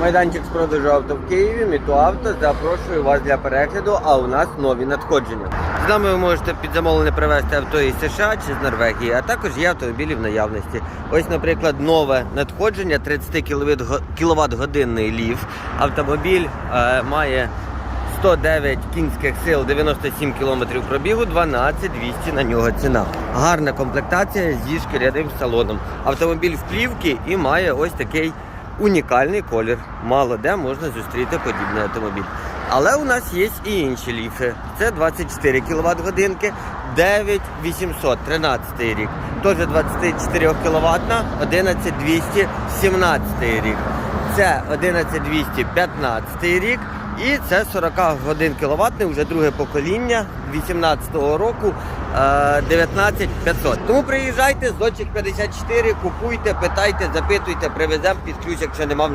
Майданчик з продажу авто в Києві, Мітуавто. Запрошую вас для перегляду, а у нас нові надходження. З нами ви можете під замовлення привезти авто із США чи з Норвегії, а також є автомобілі в наявності. Ось, наприклад, нове надходження 30 кВт годинний ліф. Автомобіль е, має 109 кінських сил, 97 км пробігу, 12 200 на нього ціна. Гарна комплектація зі шкіряним салоном. Автомобіль в плівці і має ось такий унікальний колір. Мало де можна зустріти подібний автомобіль. Але у нас є і інші ліфи. Це 24 кВт годинки, 9800, 13 рік. Теж 24 кВт, 11200, 17 рік. Це 11200, 15 рік. І це 40 годин кіловатний, вже друге покоління 18-го року е, 19500. Тому приїжджайте з 54, купуйте, питайте, запитуйте, привеземо під ключ, якщо нема в.